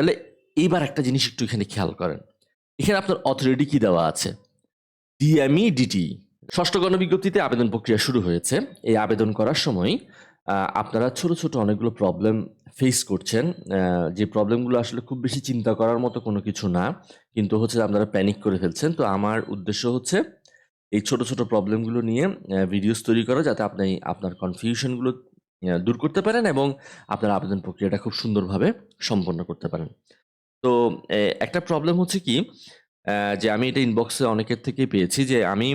তাহলে এইবার একটা জিনিস একটু এখানে খেয়াল করেন। এখানে আপনার অথরিটি কি দেওয়া আছে? ডিএমই ডিটি ষষ্ঠ গণবিজ্ঞপ্তিতে আবেদন প্রক্রিয়া শুরু হয়েছে। এই আবেদন করার সময় আপনারা ছোট ছোট অনেকগুলো প্রবলেম ফেস করছেন। যে প্রবলেমগুলো আসলে খুব বেশি চিন্তা করার মতো কোনো কিছু না, কিন্তু হচ্ছে আপনারা প্যানিক করে ফেলছেন। তো আমার উদ্দেশ্য হচ্ছে, এই ছোট ছোট প্রবলেমগুলো নিয়ে ভিডিওস তৈরি করা যাতে আপনি, আপনার কনফিউশনগুলো দূর করতে পারেন এবং আপনার আবেদন প্রক্রিয়াটা খুব সুন্দরভাবে সম্পন্ন করতে পারেন। তো একটা প্রবলেম হচ্ছে কি যে আমি এটা ইনবক্সে অনেকের থেকেই পেয়েছি যে আমি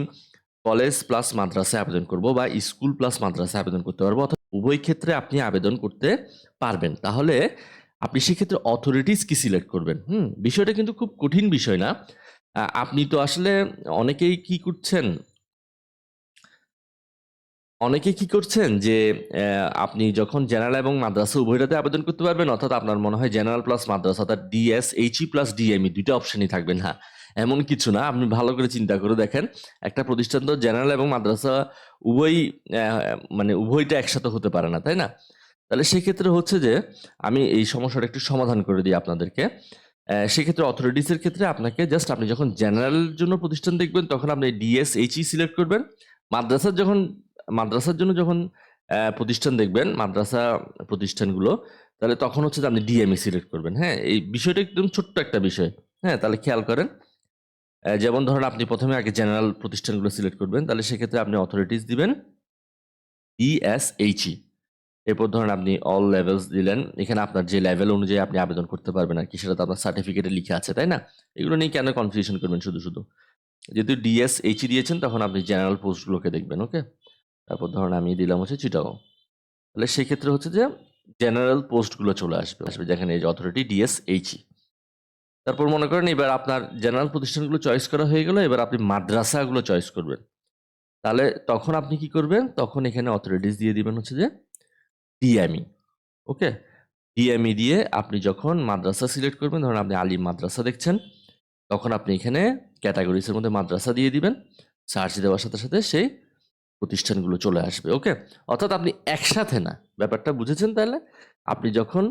কলেজ প্লাস মাদ্রাসায় আবেদন করব বা স্কুল প্লাস মাদ্রাসায় আবেদন করতে পারব অর্থাৎ উভয় ক্ষেত্রে আপনি আবেদন করতে পারবেন। তাহলে আপনি সেক্ষেত্রে অথরিটিস কি সিলেক্ট করবেন? হুম, বিষয়টা কিন্তু খুব কঠিন বিষয় না। আপনি তো আসলে অনেকেই কি করছেন? অনেকে কি করছেন যে আপনি যখন জেনারেল এবং মাদ্রাসা উভয়টাতে আবেদন করতে পারবেন, অর্থাৎ আপনার মনে হয় জেনারেল প্লাস মাদ্রাসা, অর্থাৎ ডিএস, এইচই প্লাস ডিএমই দুইটা অপশনই থাকবেন হ্যাঁ এমন কিছু না, আপনি ভালো করে চিন্তা করে দেখেন, একটা প্রতিষ্ঠান তো জেনারেল এবং মাদ্রাসা উভয়ই মানে উভয়টা একসাথে হতে পারে না, তাই না? তাহলে সেক্ষেত্রে হচ্ছে যে, আমি এই সমস্যাটা একটু সমাধান করে দিই আপনাদেরকে। সেক্ষেত্রে অথরিটিসের ক্ষেত্রে আপনাকে জাস্ট আপনি যখন জেনারেল জন্য প্রতিষ্ঠান দেখবেন, তখন আপনি ডিএস, এইচই সিলেক্ট করবেন। মাদ্রাসার যখন মাদ্রাসার জন্য যখন প্রতিষ্ঠান দেখবেন, মাদ্রাসা প্রতিষ্ঠানগুলো, তাহলে তখন হচ্ছে যে আপনি ডিএমই সিলেক্ট করবেন। হ্যাঁ এই বিষয়টা একদম ছোট্ট একটা বিষয়। হ্যাঁ তাহলে খেয়াল করেন যেমন ধরেন আপনি প্রথমে আগে জেনারেল প্রতিষ্ঠানগুলো সিলেক্ট করবেন, তাহলে সেক্ষেত্রে আপনি অথরিটিস দিবেন ইএসএইচই এরপর ধরেন আপনি অল লেভেলস দিলেন, এখানে আপনার যে লেভেল অনুযায়ী আপনি আবেদন করতে পারবেন আর কি, সেটা তো আপনার সার্টিফিকেটে লিখে আছে, তাই না? এগুলো নিয়ে কেন কনফিউশন করবেন শুধু শুধু? যেহেতু ডিএস এইচই দিয়েছেন, তখন আপনি জেনারেল পোস্টগুলোকে দেখবেন ওকে তারপর ধরুন আমি দিলাম হচ্ছে চিটাগং তাহলে সেক্ষেত্রে হচ্ছে যে জেনারেল পোস্টগুলো চলে আসবে আসবে যেখানে এই যে অথরিটি ডিএস এইচই তারপর মনে করেন এবার আপনার জেনারেল প্রতিষ্ঠানগুলো চয়েস করা হয়ে গেল, এবার আপনি মাদ্রাসাগুলো চয়েস করবেন। তাহলে তখন আপনি কি করবেন? তখন এখানে অথরিটিস দিয়ে দিবেন হচ্ছে যে ডিএমই ওকে ডিএমই দিয়ে আপনি যখন মাদ্রাসা সিলেক্ট করবেন, ধরুন আপনি আলিম মাদ্রাসা দেখছেন, তখন আপনি এখানে ক্যাটাগরিসের মধ্যে মাদ্রাসা দিয়ে দিবেন, সার্চ দেওয়ার সাথে সাথে সেই প্রতিষ্ঠানগুলো চলে আসবে ওকে অর্থাৎ আপনি একসাথে না। ব্যাপারটা বুঝেছেন তাহলে? আপনি যখন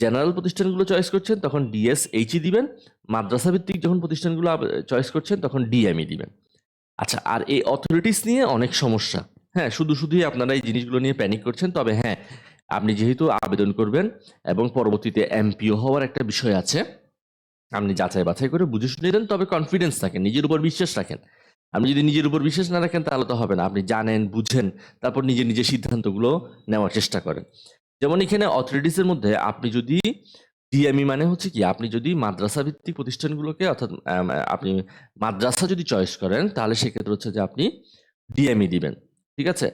জেনারেল প্রতিষ্ঠানগুলো চয়েস করছেন, তখন ডিএস এইচই দিবেন, মাদ্রাসা ভিত্তিক যখন প্রতিষ্ঠানগুলো চয়েস করছেন, তখন ডিএমই দিবেন। আচ্ছা আর এই অথরিটিস নিয়ে অনেক সমস্যা। হ্যাঁ শুধু শুধুই আপনারা এই জিনিসগুলো নিয়ে প্যানিক করছেন, তবে হ্যাঁ আপনি যেহেতু আবেদন করবেন এবং পরবর্তীতে এমপিও হওয়ার একটা বিষয় আছে, আপনি যাচাই বাছাই করে বুঝে শুনে দেন তবে কনফিডেন্স রাখেন নিজের উপর বিশ্বাস রাখেন। আপনি যদি নিজের উপর বিশ্বাস না রাখেন, তাহলে তো হবে না। আপনি জানেন, বুঝেন, তারপর নিজের নিজের সিদ্ধান্তগুলো নেওয়ার চেষ্টা করেন। যেমন এখানে অথরিটিসের মধ্যে আপনি যদি ডিএমই মানে হচ্ছে কি, আপনি যদি মাদ্রাসা ভিত্তিক প্রতিষ্ঠানগুলোকে অর্থাৎ আপনি মাদ্রাসা যদি চয়েস করেন, তাহলে সেক্ষেত্রে হচ্ছে যে আপনি ডিএমই দিবেন, ঠিক আছে?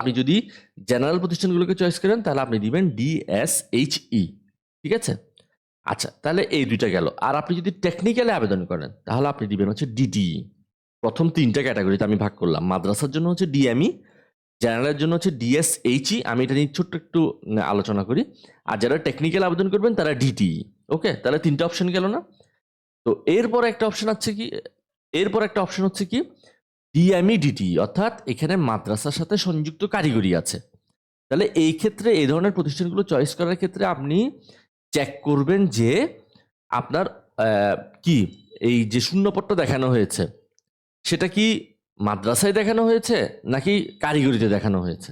আপনি যদি জেনারেল প্রতিষ্ঠানগুলোকে চয়েস করেন, তাহলে আপনি দিবেন ডিএসএইচই ঠিক আছে? আচ্ছা তাহলে এই দুইটা গেল। আর আপনি যদি টেকনিক্যালে আবেদন করেন, তাহলে আপনি দিবেন হচ্ছে ডিডি প্রথম তিনটা ক্যাটাগরিতে আমি ভাগ করলাম। মাদ্রাসার জন্য হচ্ছে ডিএমই জেনারেলের জন্য হচ্ছে ডিএসএইচই আমি এটা নিয়ে ছোট্ট একটু আলোচনা করি। আর যারা টেকনিক্যাল আবেদন করবেন, তারা ডিটি ওকে তাহলে তিনটা অপশন গেল না? তো এরপর একটা অপশন আছে কি, এরপর একটা অপশন হচ্ছে কি ডিএমই ডিটি অর্থাৎ এখানে মাদ্রাসার সাথে সংযুক্ত কারিগরি আছে। তাহলে এই ক্ষেত্রে এই ধরনের প্রতিষ্ঠানগুলো চয়েস করার ক্ষেত্রে আপনি চেক করবেন যে আপনার কি, এই যে শূন্যপট্ট দেখানো হয়েছে সেটা কি মাদ্রাসায় দেখানো হয়েছে নাকি কারিগরিতে দেখানো হয়েছে?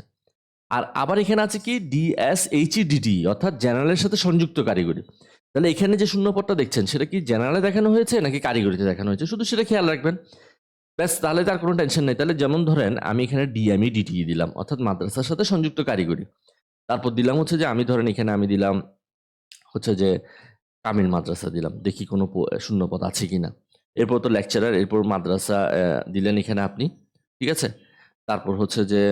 আর আবার এখানে আছে কি? ডিএসএইচইডিটি অর্থাৎ জেনারেলের সাথে সংযুক্ত কারিগরি। তাহলে এখানে যে শূন্যপট্টা দেখছেন, সেটা কি জেনারেলে দেখানো হয়েছে নাকি কারিগরিতে দেখানো হয়েছে? শুধু সেটা খেয়াল রাখবেন। ব্যাস, তাহলে তার কোনো টেনশন নেই। তাহলে যেমন ধরেন, আমি এখানে ডিএমই ডিটি দিলাম, অর্থাৎ মাদ্রাসার সাথে সংযুক্ত কারিগরি। তারপর দিলাম হচ্ছে যে, আমি ধরেন এখানে আমি দিলাম হচ্ছে যে, কামিল মাদ্রাসা দিলাম। দেখি কোনো শূন্যপদ আছে কিনা। এরপর তো লেকচারার এরপর মাদ্রাসা দিলেন এখানে আপনি, ঠিক আছে? তারপর হচ্ছে যে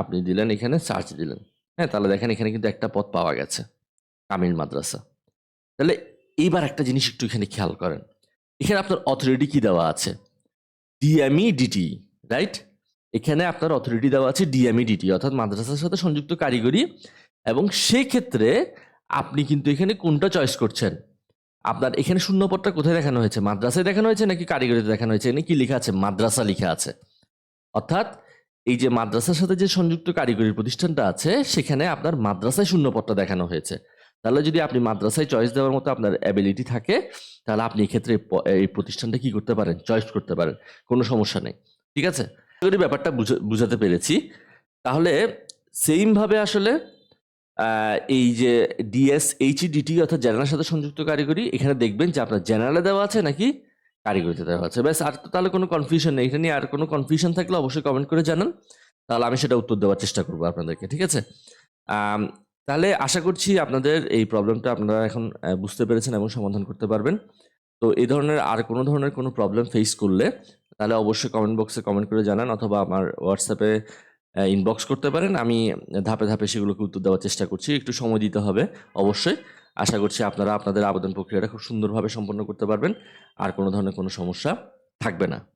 আপনি দিলেন এখানে সার্চ দিলেন। হ্যাঁ তাহলে দেখেন এখানে কিন্তু একটা পথ পাওয়া গেছে কামিল মাদ্রাসা। তাহলে এইবার একটা জিনিস একটু এখানে খেয়াল করেন। এখানে আপনার অথরিটি কি দেওয়া আছে? ডিএমই ডিটি রাইট এখানে আপনার অথরিটি দেওয়া আছে ডিএমই ডিটি অর্থাৎ মাদ্রাসার সাথে সংযুক্ত কারিগরি। এবং সেই ক্ষেত্রে আপনি কিন্তু এখানে কোনটা চয়েস করছেন? আপনার এখানে শূন্যপদটা কোথায় দেখানো হয়েছে? মাদ্রাসায় দেখানো হয়েছে নাকি কারিগরিতে দেখানো হয়েছে? এখানে কি লেখা আছে? মাদ্রাসা লেখা আছে। অর্থাৎ এই যে মাদ্রাসার সাথে যে সংযুক্ত কারিগরি প্রতিষ্ঠানটা আছে, সেখানে আপনার মাদ্রাসায় শূন্যপদটা দেখানো হয়েছে। তাহলে যদি আপনি মাদ্রাসায় চয়েস দেওয়ার মতো আপনার অ্যাবিলিটি থাকে, তাহলে আপনি এক্ষেত্রে এই প্রতিষ্ঠানটা কি করতে পারেন? চয়েস করতে পারেন। কোনো সমস্যা নেই। ঠিক আছে? ব্যাপারটা বুঝে- বুঝাতে পেরেছি। তাহলে সেইমভাবে আসলে এই যে ডিএস এইচডিটি অর্থাৎ জেনারেলের সাথে সংযুক্ত কারিগরি, এখানে দেখবেন যে আপনার জেনারেলে দেওয়া আছে নাকি কারিগরিতে দেওয়া আছে। ব্যাস, আর তাহলে কোনো কনফিউশন নেই। এটা নিয়ে আর কোনো কনফিউশন থাকলে অবশ্যই কমেন্ট করে জানান। তাহলে আমি সেটা উত্তর দেওয়ার চেষ্টা করব আপনাদেরকে, ঠিক আছে? তাহলে আশা করছি আপনাদের এই প্রবলেমটা আপনারা এখন বুঝতে পেরেছেন এবং সমাধান করতে পারবেন। তো এই ধরনের আর কোনো ধরনের কোনো প্রবলেম ফেস করলে তাহলে অবশ্যই কমেন্ট বক্সে কমেন্ট করে জানান অথবা আমার হোয়াটসঅ্যাপে ইনবক্স করতে পারেন। আমি ধাপে ধাপে সেগুলোকে উত্তর দেওয়ার চেষ্টা করছি। একটু সময় দিতে হবে, অবশ্যই। আশা করছি আপনারা আপনাদের আবেদন প্রক্রিয়াটা খুব সুন্দরভাবে সম্পন্ন করতে পারবেন। আর কোনো ধরনের কোনো সমস্যা থাকবে না।